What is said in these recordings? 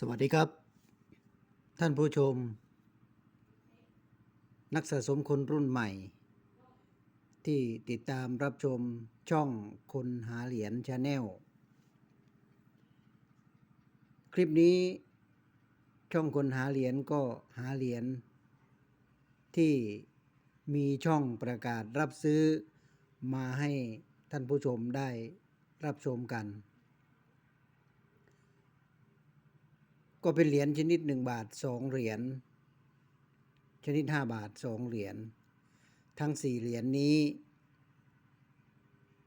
สวัสดีครับ ท่านผู้ชม นักสะสมคนรุ่นใหม่ ที่ติดตามรับชมช่องคนหาเหรียญชาแนลคลิปนี้ช่องคนหาเหรียญก็หาเหรียญที่มีช่องประกาศรับซื้อมาให้ท่านผู้ชมได้รับชมกัน ก็เป็นเหรียญชนิดหนึ่งบาทสองเหรียญชนิดห้าบาทสองเหรียญทั้งสี่เหรียญนี้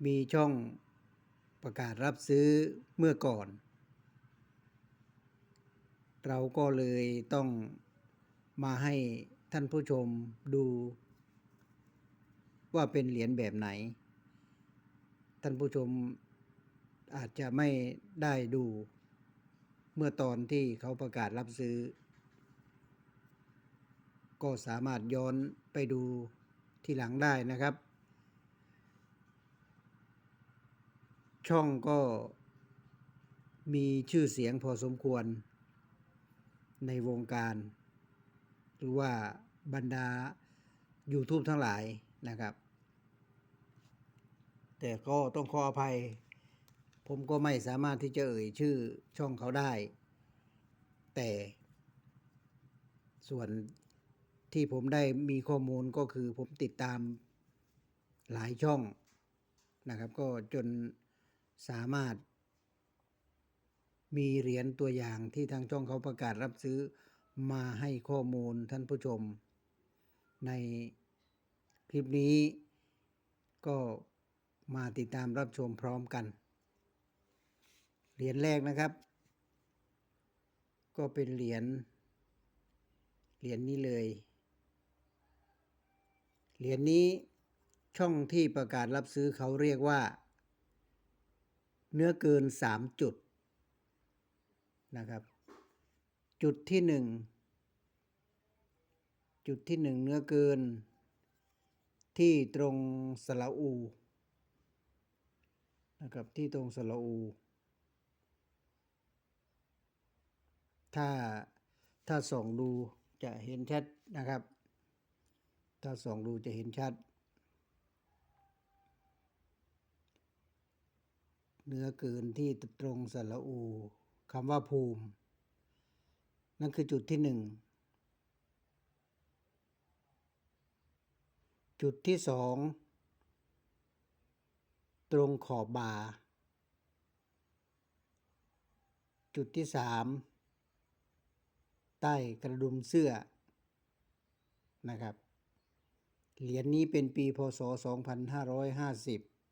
มีช่องประกาศรับซื้อเมื่อก่อน เราก็เลยต้องมาให้ท่านผู้ชมดู ว่าเป็นเหรียญแบบไหน ท่านผู้ชมอาจจะไม่ได้ดู เมื่อตอนที่เขาประกาศรับซื้อ ก็สามารถย้อนไปดูที่หลังได้นะครับ ช่องก็มีชื่อเสียงพอสมควร ในวงการ หรือว่าบรรดา YouTube ทั้งหลายนะครับ แต่ก็ต้องขออภัย ผมก็ไม่สามารถที่จะเอ่ยชื่อช่องเขาได้ แต่ ส่วนที่ผมได้มีข้อมูลก็คือผมติดตามหลายช่องนะครับ ก็จนสามารถ มีเหรียญตัวอย่างที่ทางช่องเขาประกาศรับซื้อมาให้ข้อมูลท่านผู้ชม ในคลิปนี้ก็มาติดตามรับชมพร้อมกัน เหรียญแรกนะครับ ก็เป็นเหรียญเหรียญนี้เลย เหรียญนี้ช่องที่ประกาศรับซื้อเขาเรียกว่า เนื้อเกิน 3 จุดนะครับ จุดที่ 1 จุดที่ 1 เนื้อเกิน ที่ตรงสระอูนะครับที่ตรงสระอู ถ้าถ้าส่องดูจะเห็นชัดนะครับ ถ้าส่องดูจะเห็นชัด เนื้อเกินที่ตรงสระอูคำว่าภูมิ นั่นคือจุดที่หนึ่งจุดที่สองตรงขอบบ่าจุดที่สาม ใต้กระดุมเสื้อนะครับ เหรียญนี้เป็นปีพศ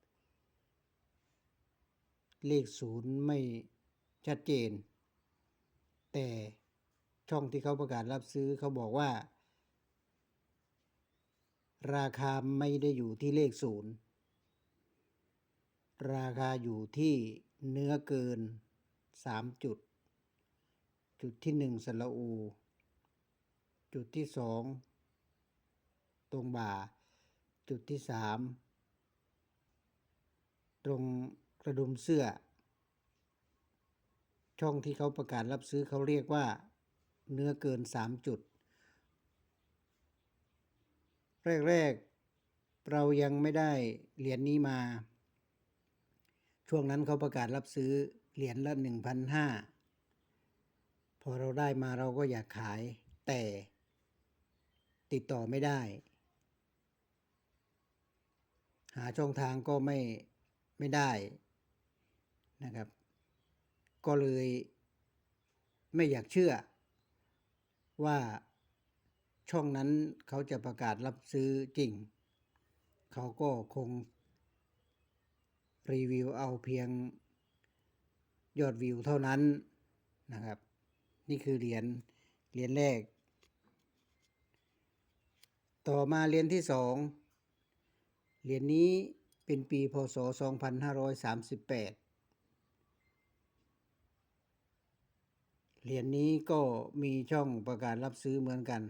2550 เลขศูนย์ไม่ชัดเจน แต่ช่องที่เขาประกาศรับซื้อเขาบอกว่า ราคาไม่ได้อยู่ที่เลขศูนย์ราคาอยู่ที่เนื้อเกิน 3 จุด จุดที่1สระอู จุดที่2ตรงบ่า จุดที่3ตรงกระดุมเสื้อ ช่องที่เขาประกาศรับซื้อเขาเรียกว่า เนื้อเกิน3จุด แรกๆ เรายังไม่ได้เหรียญนี้มา ช่วงนั้นเขาประกาศรับซื้อเหรียญละ1,500 พอเราได้มาเราก็อยากขายแต่ติดต่อไม่ได้ หาช่องทางก็ไม่ไม่ได้นะครับ ก็เลยไม่อยากเชื่อว่าช่องนั้นเขาจะประกาศรับซื้อจริง เขาก็คงรีวิวเอาเพียงยอดวิวเท่านั้นนะครับ นี่คือเหรียญเหรียญแรก ต่อมาเหรียญที่สองเหรียญนี้เป็นปีพศ 2538 เหรียญนี้ก็มีช่องประกาศรับซื้อเหมือนกัน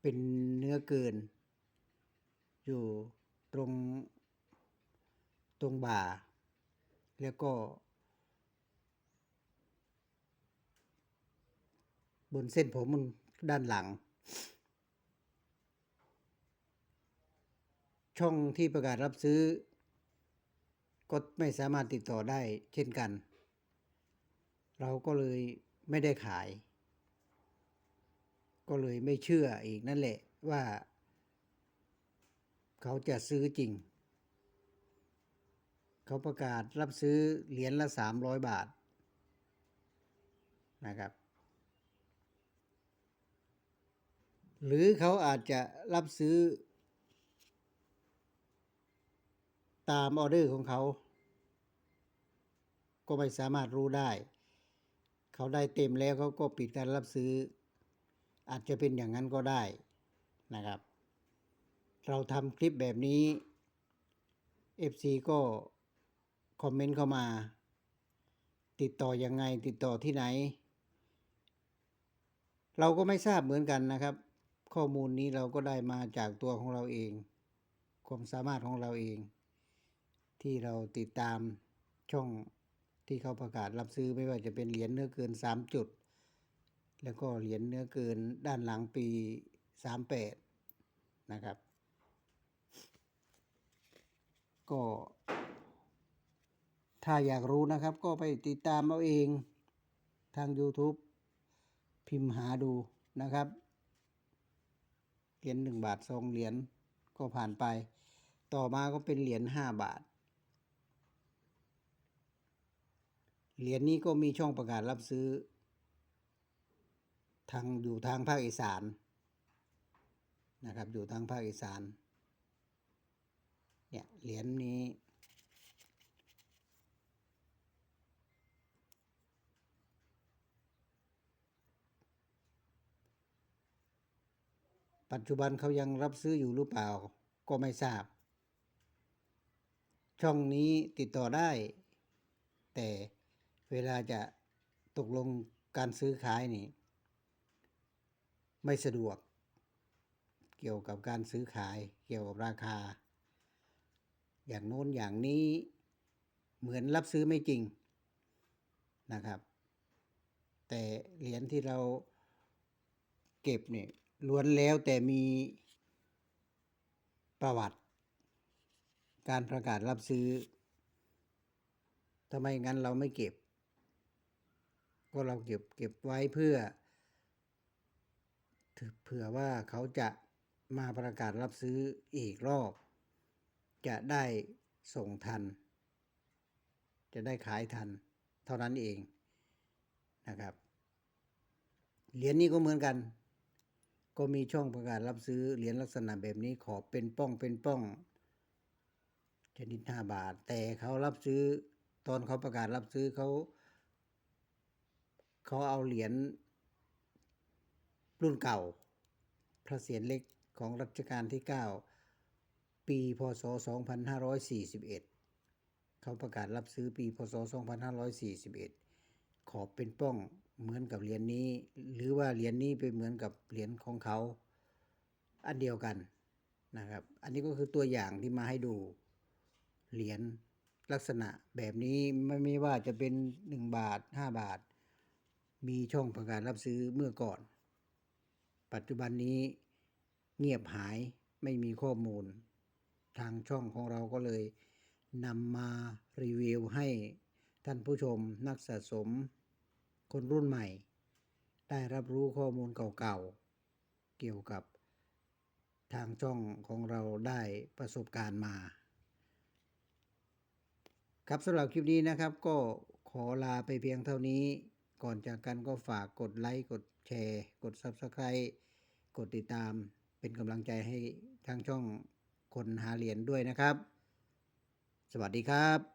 เป็นเนื้อเกิน อยู่ตรงตรงบ่า แล้วก็ บนเส้นผมมันด้านหลัง ช่องที่ประกาศรับซื้อ ก็ไม่สามารถติดต่อได้เช่นกัน เราก็เลยไม่ได้ขาย ก็เลยไม่เชื่ออีกนั่นแหละว่า เขาจะซื้อจริง เขาประกาศรับซื้อเหรียญละสามร้อยบาทนะครับ หรือเขาอาจจะรับซื้อ ตามออเดอร์ของเขา ก็ไม่สามารถรู้ได้ เขาได้เต็มแล้วเขาก็ปิดการรับซื้อ อาจจะเป็นอย่างนั้นก็ได้นะครับ เราทำคลิปแบบนี้ FC ก็คอมเมนต์เข้ามา ติดต่อยังไงติดต่อที่ไหน เราก็ไม่ทราบเหมือนกันนะครับ ข้อมูลนี้เราก็ได้มาจากตัวของเราเอง ความสามารถของเราเอง ที่เราติดตามช่องที่เขาประกาศรับซื้อไม่ว่าจะเป็นเหรียญเนื้อเกิน 3 จุด แล้วก็เหรียญเนื้อเกินด้านหลังปี 38 นะครับ ก็ถ้าอยากรู้นะครับก็ไปติดตามเอาเองทาง YouTube พิมพ์หาดูนะครับ เหรียญหนึ่งบาทสองเหรียญก็ผ่านไป ต่อมาก็เป็นเหรียญห้าบาท เหรียญนี้ก็มีช่องประกาศรับซื้อ ทางอยู่ทางภาคอีสานนะครับ อยู่ทางภาคอีสาน เนี่ยเหรียญนี้ ปัจจุบันเขายังรับซื้ออยู่หรือเปล่า ก็ไม่ทราบ ช่องนี้ติดต่อได้ แต่เวลาจะตกลงการซื้อขายนี่ ไม่สะดวก เกี่ยวกับการซื้อขาย เกี่ยวกับราคา อย่างโน้นอย่างนี้เหมือนรับซื้อไม่จริงนะครับ แต่เหรียญที่เราเก็บเนี่ย ล้วนแล้วแต่มีประวัติ การประกาศรับซื้อทำไมงั้นเราไม่เก็บ ก็เราเก็บเก็บไว้เพื่อเผื่อว่าเขาจะมาประกาศรับซื้ออีกรอบ จะได้ส่งทัน จะได้ขายทัน เท่านั้นเองนะครับ เหรียญนี้ก็เหมือนกัน ก็มีช่องประกาศรับซื้อเหรียญลักษณะแบบนี้ขอเป็นป้องเป็นป้องชนิดห้าบาท แต่เขารับซื้อตอนเขาประกาศรับซื้อเขาเขาเอาเหรียญรุ่นเก่า พระเศียรเล็กของรัชกาลที่ 9 ปีพศ 2541 เขาประกาศรับซื้อปีพศ 2541 ขอบเป็นป้องเหมือนกับเหรียญนนี้ หรือว่าเหรียญนนี้ไปเหมือนกับเหรียญของเขา อันเดียวกันนะครับ อันนี้ก็คือตัวอย่างที่มาให้ดูเหรียญลักษณะแบบนี้ไม่ไม่ว่าจะเป็น 1 บาท 5 บาท มีช่องประกาศรับซื้อเมื่อก่อน ปัจจุบันนี้เงียบหายไม่มีข้อมูล ทางช่องของเราก็เลยนำมารีวิวให้ ท่านผู้ชมนักสะสม คนรุ่นใหม่ ได้รับรู้ข้อมูลเก่าๆ เกี่ยวกับทางช่องของเราได้ประสบการณ์มา ครับสำหรับคลิปนี้นะครับ ก็ขอลาไปเพียงเท่านี้ ก่อนจากกันก็ฝากกดไลค์ กดแชร์ กด Subscribe กดติดตามเป็นกำลังใจให้ทางช่องคนหาเหรียญด้วยนะครับ สวัสดีครับ